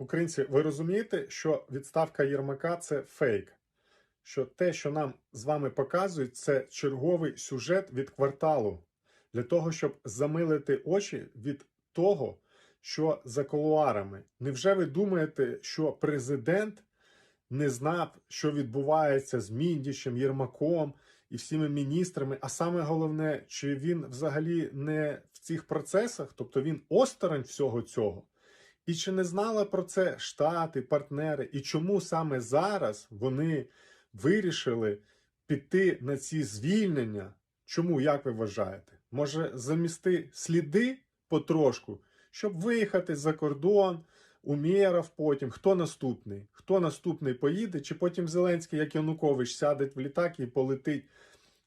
Українці, ви розумієте, що відставка Єрмака це фейк? Що те, що нам з вами показують, це черговий сюжет від кварталу для того, щоб замилити очі від того, що за колуарами. Невже ви думаєте, що президент не знав, що відбувається з Міндічем, Єрмаком і всіми міністрами? А саме головне, чи він взагалі не в цих процесах, тобто він осторонь всього цього? І чи не знали про це штати, партнери, і чому саме зараз вони вирішили піти на ці звільнення? Чому, як ви вважаєте? Може замісти сліди потрошку, щоб виїхати за кордон, Умєров потім, хто наступний? Хто наступний поїде, чи потім Зеленський, як Янукович, сяде в літак і полетить.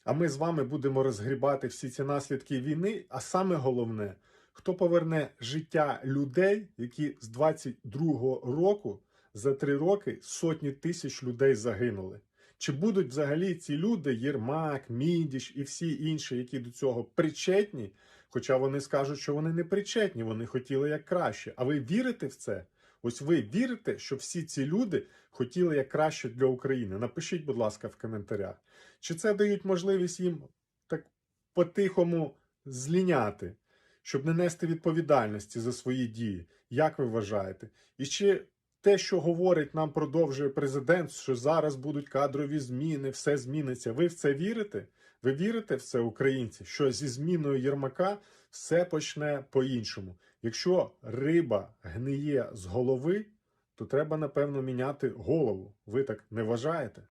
А ми з вами будемо розгрібати всі ці наслідки війни. А саме головне, хто поверне життя людей, які з 22-го року за три роки сотні тисяч людей загинули. Чи будуть взагалі ці люди, Єрмак, Міндіч і всі інші, які до цього причетні? Хоча вони скажуть, що вони не причетні, вони хотіли як краще. А ви вірите в це? Ось ви вірите, що всі ці люди хотіли як краще для України? Напишіть, будь ласка, в коментарях. Чи це дають можливість їм так по-тихому зліняти, щоб не нести відповідальності за свої дії? Як ви вважаєте? І чи те, що говорить нам продовжує президент, що зараз будуть кадрові зміни, все зміниться. Ви в це вірите? Ви вірите в це, українці, що зі зміною Єрмака все почне по-іншому. Якщо риба гниє з голови, то треба, напевно, міняти голову. Ви так не вважаєте?